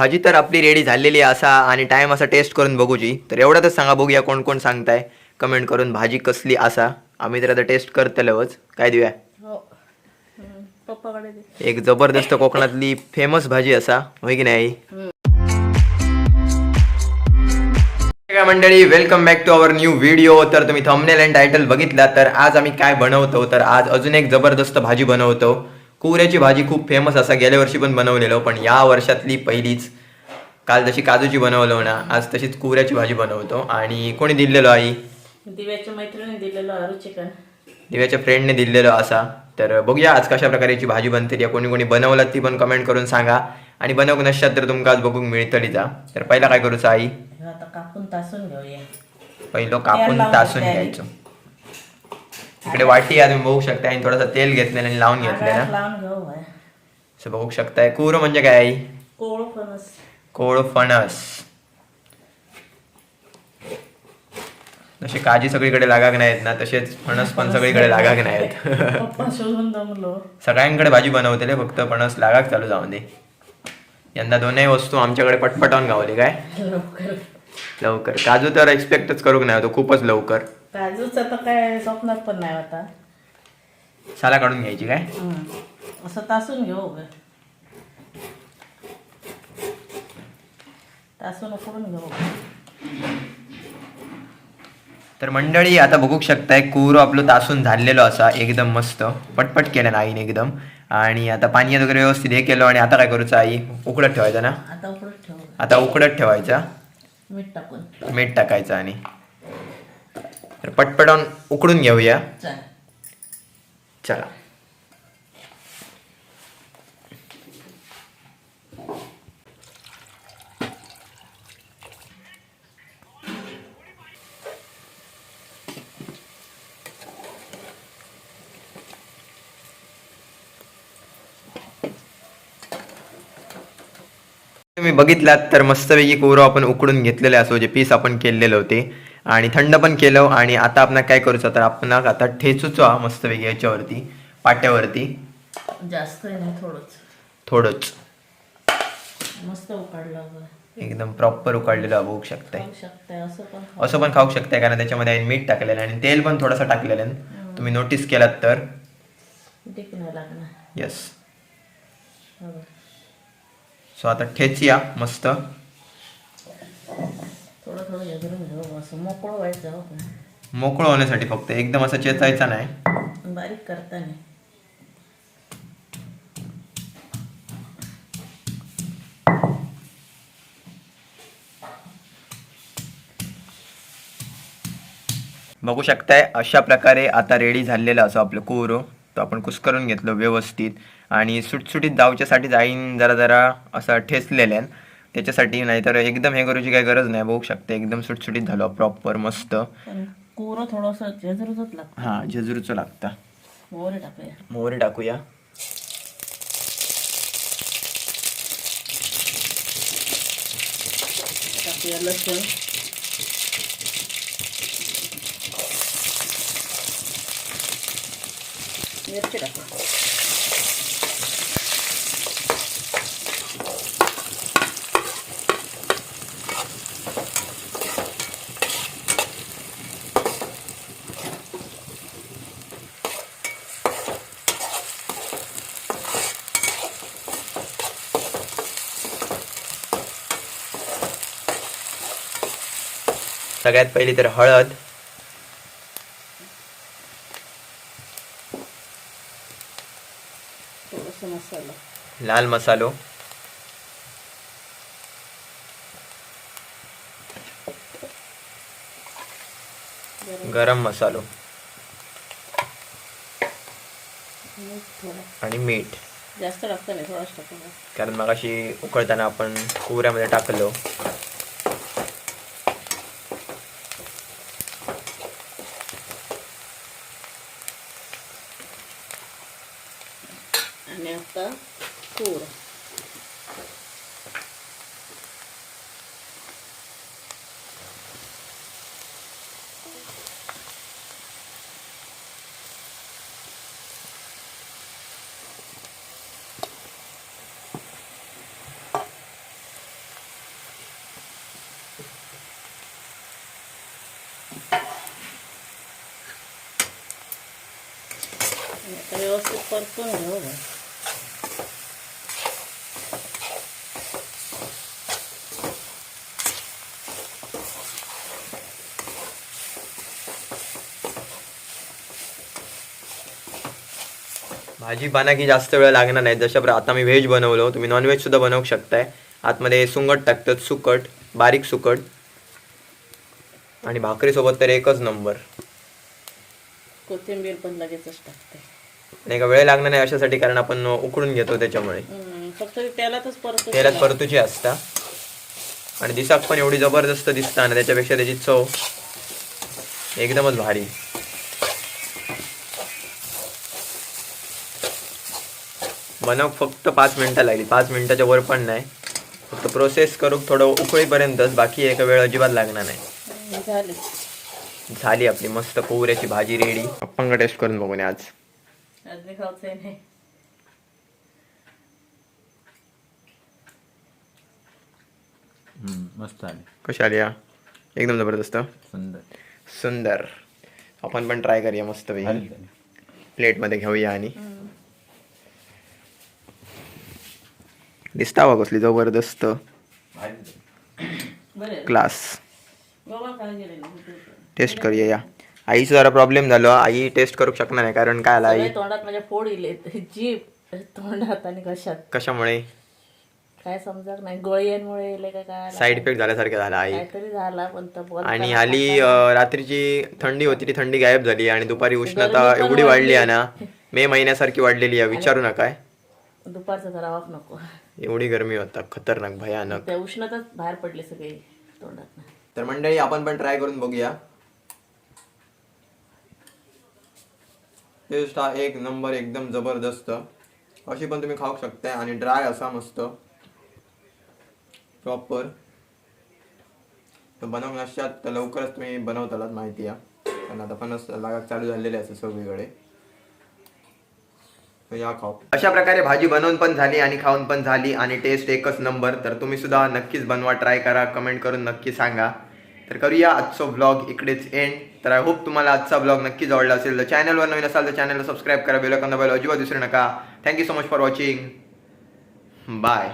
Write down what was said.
भाजी तर आपली रेडी झालेली असा आणि टाइम असा टेस्ट करून बघूची तर एवढ्यातच सांगा बघूया कोण कोण सांगताय. कमेंट करून भाजी कसली असा. आम्ही तर आता टेस्ट करतलोच. काय देऊया? हो. एक जबरदस्त कोकणातली फेमस भाजी असा. होय की नाही? मंडळी welcome back to our new video तर तुम्ही थंबनेल अँड टायटल बघितला तर आज आम्ही काय बनवतो? तर आज अजून एक जबरदस्त भाजी बनवतो. कुऱ्याची भाजी खूप फेमस असा गेल्या वर्षी पण बनवलेलो पण या वर्षातली पहिलीच. काल जशी काजूची बनवलो ना आज तशीच कुऱ्याची भाजी बनवतो. आणि कोणी दिलेलो आई? दिव्याच्या मैत्रिणी दिलेलं अरू चिकन दिव्याच्या फ्रेंडने दिलेलो असा. तर बघूया आज कशा प्रकारची भाजी बनते. या कोणी कोणी बनवलं ती पण कमेंट करून सांगा. आणि बनवू नसतात तर तुमका आज बघूक मिळतली जा. तर पहिला काय करूचा आई? आता कापून तासून घेऊया. पहिलं कापून तासून घ्यायचं. इकडे वाटी आहे तुम्ही बघू शकता आणि थोडासा तेल घेतलेलं आणि लावून घेतलेलं असं बघू शकताय. कूर म्हणजे काय आई? कोळ फणस. जसे काजी सगळीकडे लागाक नाहीत ना तसेच फणस पण सगळीकडे लागाक नाहीत सगळ्यांकडे भाजी बनवतेले फक्त फणस लागाक चालू जाऊन दे. यंदा दोनही वस्तू आमच्याकडे पटपटावून गावली काय? लवकर. काजू तर एक्सपेक्टच करूक नाही होतो खूपच लवकर. काजूचं तर काय स्वप्नात पण नाही आता. साला काढून घ्यायची काय? हम्म. असं तासून घेऊ ग तासून उकडून घेऊ तर मंडळी आता बघू शकताय कूर आपलं तासून झालेलो असा एकदम मस्त. पटपट केलं ना आईने एकदम. आणि आता पाण्यात वगैरे व्यवस्थित हे केलं आणि आता काय करूचं आई? उकडत ठेवायचं ना? आता उकडत ठेवू. आता उकडत ठेवायचा. मीठ टाकून. मीठ टाकायचं आणि तर पटपटावून उकडून घेऊया. चाल चला. तुम्ही बघितलात तर मस्तपैकी कोरो आपण उकडून घेतलेले असो जे पीस आपण केलेले होते. आणि थंड पण केलं आणि आता आपण काय करूचं तर आपण आता ठेचूचो मस्तपैकी याच्यावरती पाट्यावरती. जास्त नाही थोडंच. थोडंच. मस्त उकडलं एकदम प्रॉपर उकडलेलं बघू शकताय. असं पण खाऊ शकताय. कारण त्याच्यामध्ये मीठ टाकलेलं आहे आणि तेल पण थोडंसं टाकलेलं आहे. तुम्ही नोटीस केलात तर. येस हो. सो आता ठेचिया मस्त. थोडं थोडं हेदरून घेऊ. असं मोकळं व्हायचं जाऊ का मोकळं होण्यासाठी फक्त. एकदम असं चेचायचा नाही. बारीक करताना. बघू शकताय अशा प्रकारे आता रेडी झालेलं असं आपलं कोरो. तो आपण कुस्करून घेतलं व्यवस्थित. आणि सुटसुटीत जाऊच्यासाठी जाईन जरा जरा असं ठेचलेलं आहे. त्याच्यासाठी नाहीतर एकदम हे करूची काही गरज नाही बघू शकता. एकदम सुटसुटीत झालो प्रॉपर मस्त. कुरं थोडंसं जेजरूचंच लागतं. हां जेजुरीचं लागतं. मोहरे टाकूया. मोहरी टाकूया. टाकूया लसूण. मिरची टाकू सगळ्यात पहिली तर हळद. थोडंसं मसाला. लाल मसालो. गरम. मसालो. आणि मीठ. जास्त टाकतं नाही थोडंच कारण मग अशी उकळताना आपण कुऱ्यामध्ये टाकलो. garganta cura. Eu trouxe o corpo. भाजी बना की जास्त वेळ लागणार नाही. जशा प्र आता मी व्हेज बनवलो तुम्ही नॉनव्हेज सुद्धा बनवू शकताय. आतमध्ये सुंगट टाकतात सुकट बारीक सुकट. आणि भाकरीसोबत तर एकच नंबर कोथिंबीर पण लगेचच टाकते. नाही का वेळ लागणार नाही अशासाठी कारण आपण उकडून घेतो त्याच्यामुळे. फक्त तेलातच तेलात. परतूची असता. आणि दिसाक पण एवढी जबरदस्त दिसता ना त्याच्यापेक्षा त्याची चव एकदमच भारी. बनव फक्त पाच मिनिटं लागली. पाच मिनिटाच्या वर पण नाही. फक्त प्रोसेस करू थोडं उकळीपर्यंतच बाकी एका वेळ अजिबात लागणार नाही. झाली. झाली आपली मस्त कोवऱ्याची भाजी रेडी पप्पांका टेस्ट करून बघू नये आज. मस्त आले. कशी आली हा? एकदम जबरदस्त. सुंदर. सुंदर. आपण पण ट्राय करूया मस्त. प्लेटमध्ये घेऊया आणि. दिसता कसली जबरदस्त क्लास. टेस्ट करूया या. आईचं जरा प्रॉब्लेम झालो. आई टेस्ट करू शकणार नाही कारण काय आला आई? तोंडात माझ्या फोड इले जीभ तोंडात आणि घशात कशामुळे? काय समजत नाही. गोळ्यांमुळे इले काय साईड इफेक्ट झाल्यासारखं झाला आई. काहीतरी झाला पण तो आणि हल्ली अं, रात्रीची थंडी होती ती थंडी गायब झाली आणि दुपारी उष्णता एवढी वाढली वाढली. आहे ना मे महिन्यासारखी वाढलेली आहे. विचारू नका. दुपारचा जरा वाफ नको. एवढी गरमी होता खतरनाक भयानक. त्या उष्णताच बाहेर पडली सगळी तोंडात तर मंडळी आपण पण ट्राय करून बघूया. टेस्ट हा एक नंबर एकदम जबरदस्त. अशी पण तुम्ही खाऊ शकता आणि ड्राय असा मस्त. प्रॉपर तर बनवून नसतात तर लवकरच तुम्ही बनवतालाच माहिती आहे. कारण आता फणस लागाक चालू झालेले असं सगळीकडे. या खाऊ. अशा प्रकारे भाजी बनवून पण झाली आणि खाऊन पण झाली आणि टेस्ट एकच नंबर तर तुम्ही सुद्धा नक्कीच बनवा ट्राय करा कमेंट करून नक्की सांगा. तर करूया आजचा ब्लॉग इकडेच एंड तर आय होप तुम्हाला आजचा ब्लॉग नक्कीच आवडला असेल. तर चॅनलवर नवीन असाल तर चॅनलला सबस्क्राईब करा. बेल दाबायला अजिबात विसरू नका. Thank you so much for watching bye